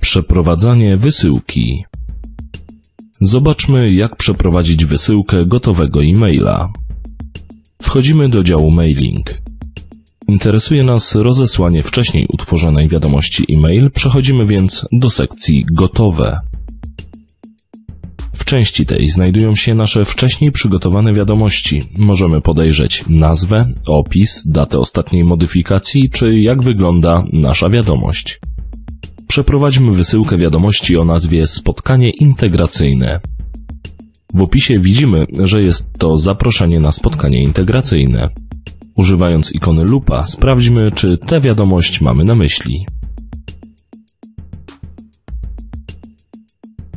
Przeprowadzanie wysyłki. Zobaczmy, jak przeprowadzić wysyłkę gotowego e-maila. Wchodzimy do działu mailing. Interesuje nas rozesłanie wcześniej utworzonej wiadomości e-mail, przechodzimy więc do sekcji gotowe. W części tej znajdują się nasze wcześniej przygotowane wiadomości. Możemy podejrzeć nazwę, opis, datę ostatniej modyfikacji, czy jak wygląda nasza wiadomość. Przeprowadźmy wysyłkę wiadomości o nazwie spotkanie integracyjne. W opisie widzimy, że jest to zaproszenie na spotkanie integracyjne. Używając ikony lupa sprawdźmy, czy tę wiadomość mamy na myśli.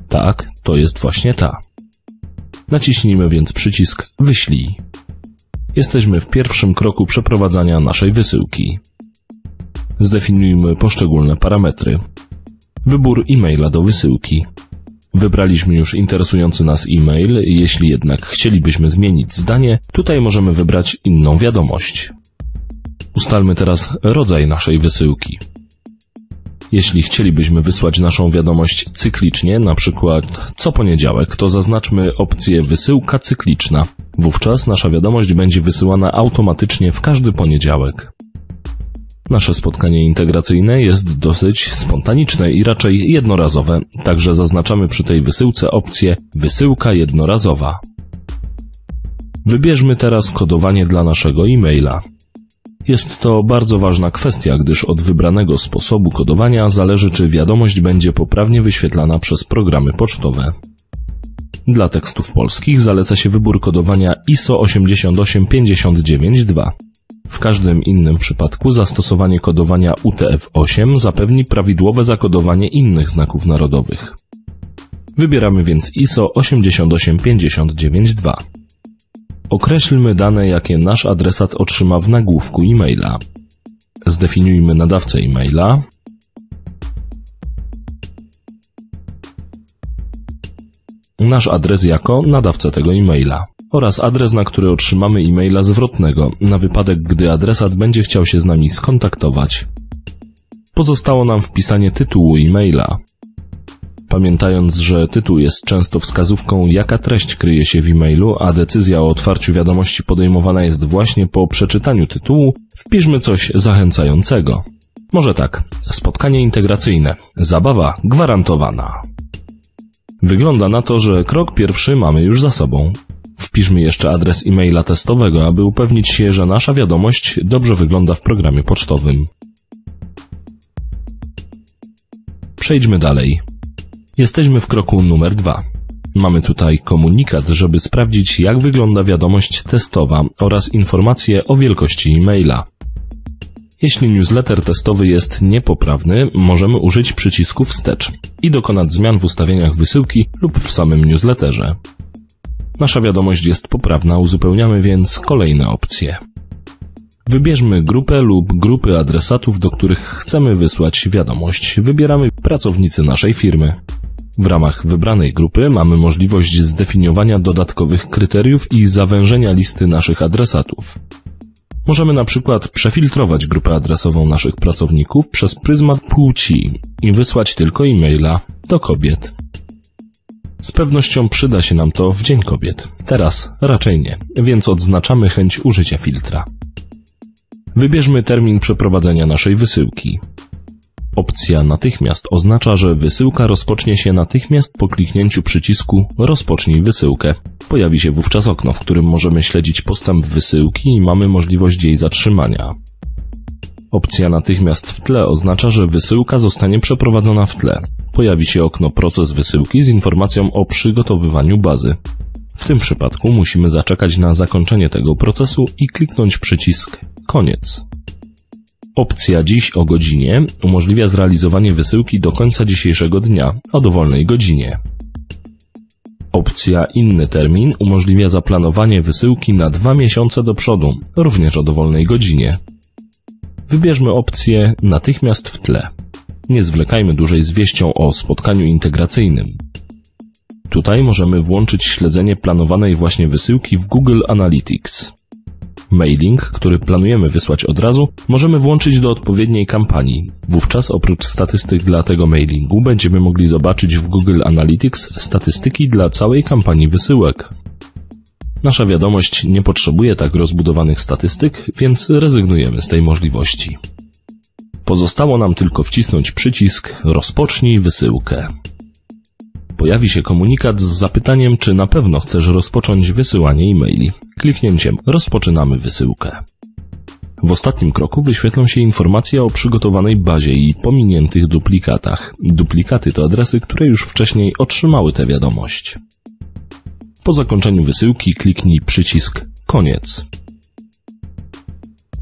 Tak, to jest właśnie ta. Naciśnijmy więc przycisk Wyślij. Jesteśmy w pierwszym kroku przeprowadzania naszej wysyłki. Zdefiniujmy poszczególne parametry. Wybór e-maila do wysyłki. Wybraliśmy już interesujący nas e-mail, jeśli jednak chcielibyśmy zmienić zdanie, tutaj możemy wybrać inną wiadomość. Ustalmy teraz rodzaj naszej wysyłki. Jeśli chcielibyśmy wysłać naszą wiadomość cyklicznie, na przykład co poniedziałek, to zaznaczmy opcję wysyłka cykliczna. Wówczas nasza wiadomość będzie wysyłana automatycznie w każdy poniedziałek. Nasze spotkanie integracyjne jest dosyć spontaniczne i raczej jednorazowe, także zaznaczamy przy tej wysyłce opcję wysyłka jednorazowa. Wybierzmy teraz kodowanie dla naszego e-maila. Jest to bardzo ważna kwestia, gdyż od wybranego sposobu kodowania zależy, czy wiadomość będzie poprawnie wyświetlana przez programy pocztowe. Dla tekstów polskich zaleca się wybór kodowania ISO 88592. W każdym innym przypadku zastosowanie kodowania UTF-8 zapewni prawidłowe zakodowanie innych znaków narodowych. Wybieramy więc ISO 88592. Określmy dane, jakie nasz adresat otrzyma w nagłówku e-maila. Zdefiniujmy nadawcę e-maila. Nasz adres jako nadawcę tego e-maila oraz adres, na który otrzymamy e-maila zwrotnego, na wypadek, gdy adresat będzie chciał się z nami skontaktować. Pozostało nam wpisanie tytułu e-maila. Pamiętając, że tytuł jest często wskazówką, jaka treść kryje się w e-mailu, a decyzja o otwarciu wiadomości podejmowana jest właśnie po przeczytaniu tytułu, wpiszmy coś zachęcającego. Może tak, spotkanie integracyjne, zabawa gwarantowana. Wygląda na to, że krok pierwszy mamy już za sobą. Wpiszmy jeszcze adres e-maila testowego, aby upewnić się, że nasza wiadomość dobrze wygląda w programie pocztowym. Przejdźmy dalej. Jesteśmy w kroku numer dwa. Mamy tutaj komunikat, żeby sprawdzić, jak wygląda wiadomość testowa oraz informacje o wielkości e-maila. Jeśli newsletter testowy jest niepoprawny, możemy użyć przycisku wstecz i dokonać zmian w ustawieniach wysyłki lub w samym newsletterze. Nasza wiadomość jest poprawna, uzupełniamy więc kolejne opcje. Wybierzmy grupę lub grupy adresatów, do których chcemy wysłać wiadomość. Wybieramy pracownicy naszej firmy. W ramach wybranej grupy mamy możliwość zdefiniowania dodatkowych kryteriów i zawężenia listy naszych adresatów. Możemy na przykład przefiltrować grupę adresową naszych pracowników przez pryzmat płci i wysłać tylko e-maila do kobiet. Z pewnością przyda się nam to w Dzień Kobiet. Teraz raczej nie, więc odznaczamy chęć użycia filtra. Wybierzmy termin przeprowadzenia naszej wysyłki. Opcja natychmiast oznacza, że wysyłka rozpocznie się natychmiast po kliknięciu przycisku Rozpocznij wysyłkę. Pojawi się wówczas okno, w którym możemy śledzić postęp wysyłki i mamy możliwość jej zatrzymania. Opcja natychmiast w tle oznacza, że wysyłka zostanie przeprowadzona w tle. Pojawi się okno Proces wysyłki z informacją o przygotowywaniu bazy. W tym przypadku musimy zaczekać na zakończenie tego procesu i kliknąć przycisk Koniec. Opcja Dziś o godzinie umożliwia zrealizowanie wysyłki do końca dzisiejszego dnia o dowolnej godzinie. Opcja Inny termin umożliwia zaplanowanie wysyłki na dwa miesiące do przodu, również o dowolnej godzinie. Wybierzmy opcję Natychmiast w tle. Nie zwlekajmy dłużej z wieścią o spotkaniu integracyjnym. Tutaj możemy włączyć śledzenie planowanej właśnie wysyłki w Google Analytics. mailing, który planujemy wysłać od razu, możemy włączyć do odpowiedniej kampanii. Wówczas oprócz statystyk dla tego mailingu będziemy mogli zobaczyć w Google Analytics statystyki dla całej kampanii wysyłek. Nasza wiadomość nie potrzebuje tak rozbudowanych statystyk, więc rezygnujemy z tej możliwości. Pozostało nam tylko wcisnąć przycisk Rozpocznij wysyłkę. Pojawi się komunikat z zapytaniem, czy na pewno chcesz rozpocząć wysyłanie e-maili. Kliknięciem Rozpoczynamy wysyłkę. W ostatnim kroku wyświetlą się informacje o przygotowanej bazie i pominiętych duplikatach. Duplikaty to adresy, które już wcześniej otrzymały tę wiadomość. Po zakończeniu wysyłki kliknij przycisk Koniec.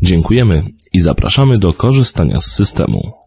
Dziękujemy i zapraszamy do korzystania z systemu.